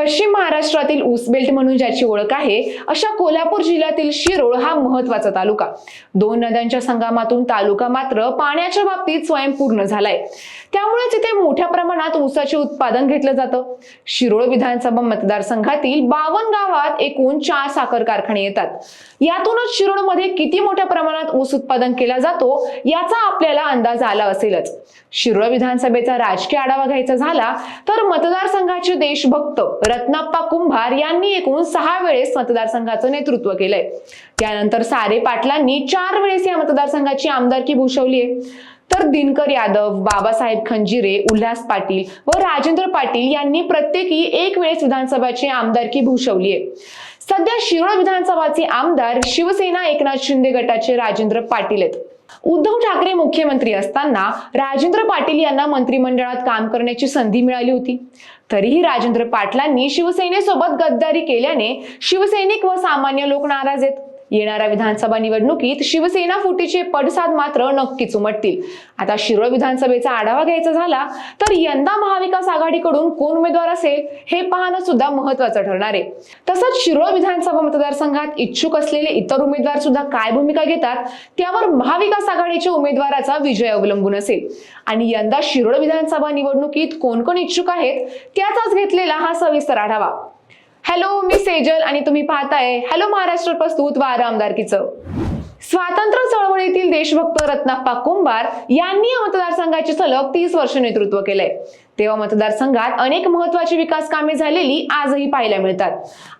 पश्चिम महाराष्ट्रातील ऊस बेल्ट म्हणून ज्याची ओळख आहे अशा कोल्हापूर जिल्ह्यातील शिरोळ हा महत्त्वाचा तालुका. दोन नद्यांच्या संगमातून तालुका मात्र पाण्याच्या बाबतीत स्वयंपूर्ण झालाय. त्यामुळेच इथे मोठ्या प्रमाणात ऊसाचे उत्पादन घेतलं जातं. शिरोळ विधानसभा मतदारसंघातील बावन गावात एकूण चार साखर कारखाने येतात. यातूनच शिरोळमध्ये किती मोठ्या प्रमाणात ऊस उत्पादन केला जातो याचा आपल्याला अंदाज आला असेलच. शिरोळ विधानसभेचा राजकीय आढावा घ्यायचा झाला तर मतदारसंघाचे देशभक्त रत्नाप्पा कुंभार यांनी एकूण सहा वेळेस मतदारसंघाचं नेतृत्व केलंय. त्यानंतर सारे पाटलांनी चार वेळेस या मतदारसंघाची आमदारकी भूषवली आहे तर दिनकर यादव बाबासाहेब खंजिरे उल्हास पाटील व राजेंद्र पाटील यांनी प्रत्येकी एक वेळेस विधानसभाची आमदारकी भूषवली आहे सध्या शिरोळ विधानसभाचे आमदार शिवसेना एकनाथ शिंदे गटाचे राजेंद्र पाटील आहेत. उद्धव ठाकरे मुख्यमंत्री असताना राजेंद्र पाटील यांना मंत्रिमंडळात काम करण्याची संधी मिळाली होती. तरीही राजेंद्र पाटलांनी शिवसेनेसोबत गद्दारी केल्याने शिवसैनिक व सामान्य लोक नाराज आहेत. येणाऱ्या विधानसभा निवडणुकीत शिवसेना फुटीचे पडसाद मात्र नक्कीच उमटतील. आता शिरोळ विधानसभेचा आढावा घ्यायचा झाला तर यंदा महाविकास आघाडीकडून कोण उमेदवार असेल हे पाहणं सुद्धा महत्वाचं ठरणार आहे. तसंच शिरोळ विधानसभा मतदारसंघात इच्छुक असलेले इतर उमेदवार सुद्धा काय भूमिका घेतात त्यावर महाविकास आघाडीच्या उमेदवाराचा विजय अवलंबून असेल. आणि यंदा शिरोळ विधानसभा निवडणुकीत कोण कोण इच्छुक आहेत त्याचाच घेतलेला हा सविस्तर आढावा. हॅलो मी सेजल आणि तुम्ही पाहताय हॅलो महाराष्ट्र प्रस्तुत वारा आमदारकीचं. स्वातंत्र्य चळवळीतील देशभक्त रत्नाप्पा कुंभार यांनी या मतदारसंघाचे सलग तीस वर्ष नेतृत्व केलंय. तेव्हा मतदारसंघात अनेक महत्वाची विकास कामे झालेली आजही पाहायला मिळतात.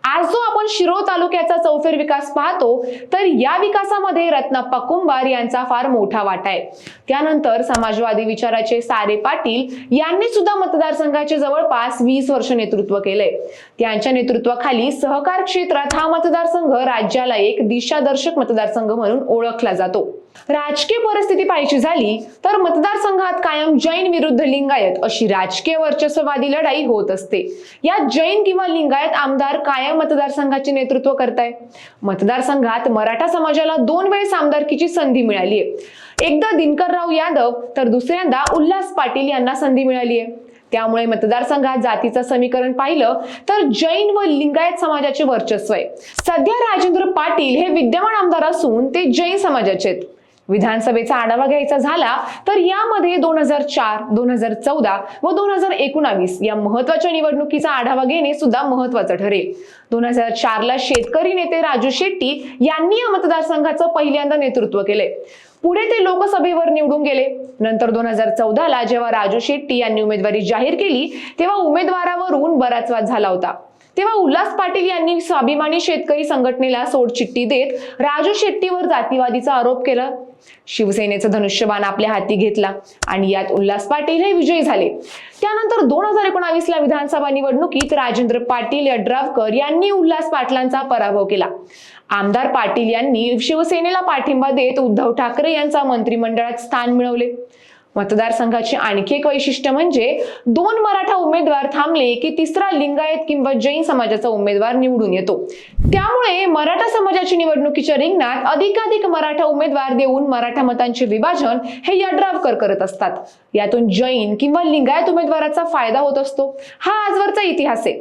आज जो आपण शिरोळ तालुक्याचा चौफेर विकास पाहतो तर या विकासामध्ये रत्नाप्पा कुंभार यांचा फार मोठा वाटा आहे. त्यानंतर समाजवादी विचाराचे सारे पाटील यांनी सुद्धा मतदारसंघाचे जवळपास वीस वर्ष नेतृत्व केलंय. त्यांच्या नेतृत्वाखाली सहकार क्षेत्रात हा मतदारसंघ राज्याला एक दिशादर्शक मतदारसंघ म्हणून ओळखला जातो. राजकीय परिस्थिती पाहायची झाली तर मतदारसंघात कायम जैन विरुद्ध लिंगायत अशी राजकीय वर्चस्ववादी लढाई होत असते. या जैन किंवा लिंगायत आमदार कायम मतदारसंघाचे नेतृत्व करताय. मतदारसंघात मराठा समाजाला दोन वेळेस आमदारकीची संधी मिळाली आहे. एकदा दिनकरराव यादव तर दुसऱ्यांदा उल्हास पाटील यांना संधी मिळाली आहे. त्यामुळे मतदारसंघात जातीचं समीकरण पाहिलं तर जैन व लिंगायत समाजाचे वर्चस्व आहे. सध्या राजेंद्र पाटील हे विद्यमान आमदार असून ते जैन समाजाचे आहेत. विधानसभेचा आढावा घ्यायचा झाला तर यामध्ये दोन हजार चार दोन हजार चौदा व दोन हजार एकोणावीस या महत्त्वाच्या निवडणुकीचा आढावा घेणे सुद्धा महत्वाचं ठरेल. दोन हजार चारला शेतकरी नेते राजू शेट्टी यांनी या मतदारसंघाचं पहिल्यांदा नेतृत्व केले. पुढे ते लोकसभेवर निवडून गेले. नंतर दोन हजार चौदाला जेव्हा राजू शेट्टी यांनी उमेदवारी जाहीर केली तेव्हा उमेदवारावरून बराच वाद झाला होता. तेव्हा उल्हास पाटील यांनी स्वाभिमानी शेतकरी संघटनेला सोडचिठ्ठी देत राजू शेट्टीवर जातीवादीचा आरोप केला. शिवसेनेचं धनुष्यबाण आपल्या हाती घेतला आणि यात उल्हास पाटील हे विजयी झाले. त्यानंतर दोन हजार एकोणावीस ला विधानसभा निवडणुकीत राजेंद्र पाटील यड्रावकर यांनी उल्हास पाटलांचा पराभव केला. आमदार पाटील यांनी शिवसेनेला पाठिंबा देत उद्धव ठाकरे यांचा मंत्रिमंडळात स्थान मिळवले. मतदारसंघाची आणखी एक वैशिष्ट्य म्हणजे दोन मराठा उमेदवार थांबले की तिसरा लिंगायत किंवा जैन समाजाचा उमेदवार निवडून येतो. त्यामुळे मराठा समाजाची निवडणुकीच्या रिंगणात अधिकाधिक मराठा उमेदवार देऊन मराठा मतांचे विभाजन हे यड्रावकर करत असतात. यातून जैन किंवा लिंगायत उमेदवाराचा फायदा होत असतो. हा आजवरचा इतिहास आहे.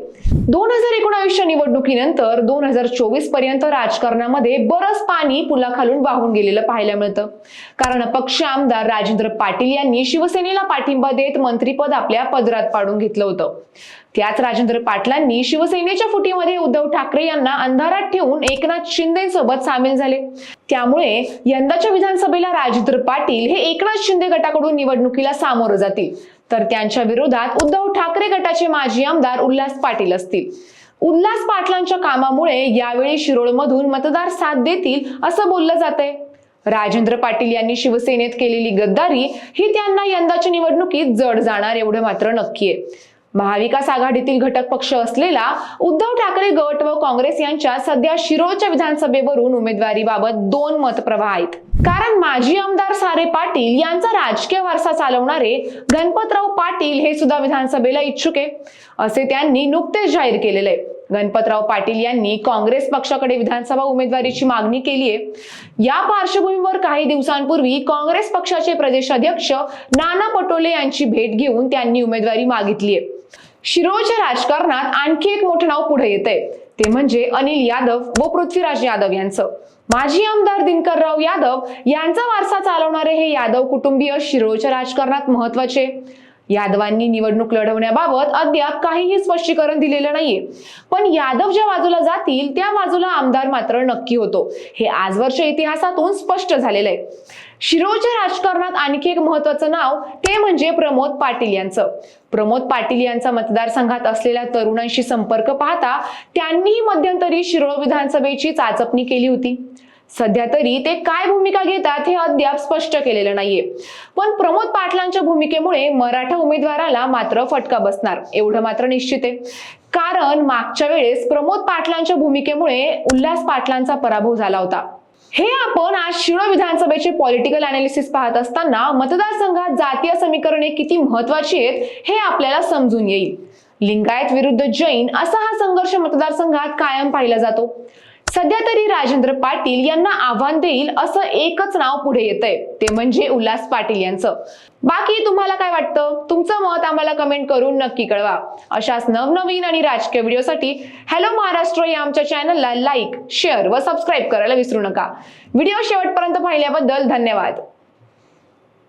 दोन हजार एकोणावीसच्या निवडणुकीनंतर दोन हजार चोवीसपर्यंत राजकारणामध्ये बरंच पाणी पुलाखालून वाहून गेलेलं पाहायला मिळतं. कारण अपक्ष आमदार राजेंद्र पाटील यांनी शिवसेनेला पाठिंबा देत मंत्रीपद आपल्या पदरात पाडून घेतलं होतं. त्याच राजेंद्र पाटलांनी शिवसेनेच्या फुटीमध्ये उद्धव ठाकरे यांना अंधारात ठेवून एकनाथ शिंदेसोबत सामील झाले. त्यामुळे यंदाच्या विधानसभेला राजेंद्र पाटील हे एकनाथ शिंदे गटाकडून निवडणुकीला सामोरं जातील. तर त्यांच्या विरोधात उद्धव ठाकरे गटाचे माजी आमदार उल्हास पाटील असतील. उल्हास पाटलांच्या कामामुळे यावेळी शिरोळमधून मतदार साथ देतील असं बोललं जातंय. राजेंद्र पाटील यांनी शिवसेनेत केलेली गद्दारी ही त्यांना यंदाच्या निवडणुकीत जड जाणार एवढं मात्र नक्की आहे महाविकास आघाडीतील घटक पक्ष असलेला उद्धव ठाकरे गट व काँग्रेस यांच्या सध्या शिरोळच्या विधानसभेवरून उमेदवारीबाबत दोन मतप्रवाह आहेत. कारण माजी आमदार सारे पाटील यांचा राजकीय वारसा चालवणारे गणपतराव पाटील हे सुद्धा विधानसभेला इच्छुक आहे. असे त्यांनी नुकतेच जाहीर केलेले आहे. गणपतराव पाटील यांनी काँग्रेस पक्षाकडे विधानसभा उमेदवारीची मागणी केली आहे. या पार्श्वभूमीवर काही दिवसांपूर्वी काँग्रेस पक्षाचे प्रदेशाध्यक्ष नाना पटोले यांची भेट घेऊन त्यांनी उमेदवारी मागितली आहे. शिरोळच्या राजकारणात आणखी एक मोठं नाव पुढे येत आहे ते म्हणजे अनिल यादव व पृथ्वीराज यादव यांचं. माजी आमदार दिनकरराव यादव यांचा वारसा चालवणारे हे यादव कुटुंबीय शिरोळच्या राजकारणात महत्त्वाचे. यादवांनी निवडणूक लढवण्याबाबत अद्याप काहीही स्पष्टीकरण दिलेलं नाहीये. पण यादव ज्या बाजूला जातील त्या बाजूला आमदार मात्र नक्की होतो. हे आजवरच्या इतिहासातून स्पष्ट झालेलं आहे शिरोळच्या राजकारणात आणखी एक महत्वाचं नाव ते म्हणजे प्रमोद पाटील यांचं. प्रमोद पाटील यांचा मतदारसंघात असलेल्या तरुणांशी संपर्क पाहता त्यांनीही मध्यंतरी शिरोळ विधानसभेची चाचपणी केली होती. सध्या तरी ते काय भूमिका घेतात हे अद्याप स्पष्ट केलेलं नाहीये. पण प्रमोद पाटलांच्या भूमिकेमुळे मराठा उमेदवाराला मात्र फटका बसणार. एवढं मात्र निश्चित आहे. कारण मागच्या वेळेस प्रमोद पाटलांच्या भूमिकेमुळे उल्हास पाटलांचा पराभव झाला होता. हे आपण आज शिरो विधानसभेचे पॉलिटिकल अनालिसिस पाहत असताना मतदारसंघात जातीय समीकरणे किती महत्वाची आहेत हे आपल्याला समजून येईल. लिंगायत विरुद्ध जैन असा हा संघर्ष मतदारसंघात कायम पाहिला जातो. सध्या तरी राजेंद्र पाटील यांना आव्हान देईल असं एकच नाव पुढे येत आहे ते म्हणजे उल्हास पाटील यांचं. बाकी तुम्हाला काय वाटतं? तुमचं मत आम्हाला कमेंट करून नक्की कळवा. अशाच नवनवीन आणि राजकीय व्हिडिओसाठी हॅलो महाराष्ट्र या आमच्या चॅनलला लाईक शेअर व सबस्क्राईब करायला विसरू नका. व्हिडिओ शेवटपर्यंत पाहिल्याबद्दल धन्यवाद.